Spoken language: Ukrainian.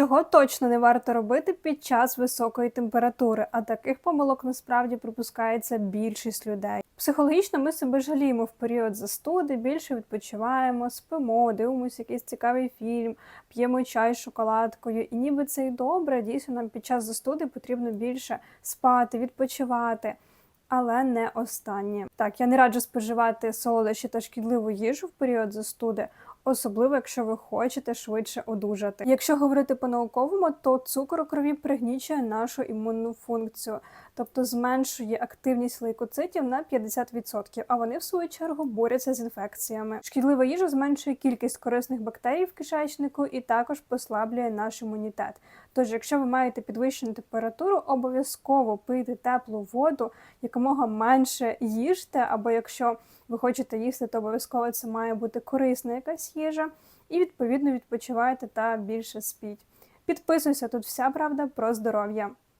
Чого точно не варто робити під час високої температури, а таких помилок насправді припускається більшість людей. Психологічно ми себе жаліємо в період застуди, більше відпочиваємо, спимо, дивимося якийсь цікавий фільм, п'ємо чай з шоколадкою. І ніби це і добре, дійсно нам під час застуди потрібно більше спати, відпочивати. Але не останнє. Так, я не раджу споживати солодощі та шкідливу їжу в період застуди, особливо якщо ви хочете швидше одужати. Якщо говорити по-науковому, то цукор у крові пригнічує нашу імунну функцію, тобто зменшує активність лейкоцитів на 50%, а вони в свою чергу борються з інфекціями. Шкідлива їжа зменшує кількість корисних бактерій в кишечнику і також послаблює наш імунітет. Тож, якщо ви маєте підвищену температуру, обов'язково пийте теплу воду, якомога менше їжте, або якщо ви хочете їсти, то обов'язково це має бути корисна якась їжа, і відповідно відпочиваєте та більше спіть. Підписуйся тут вся правда про здоров'я.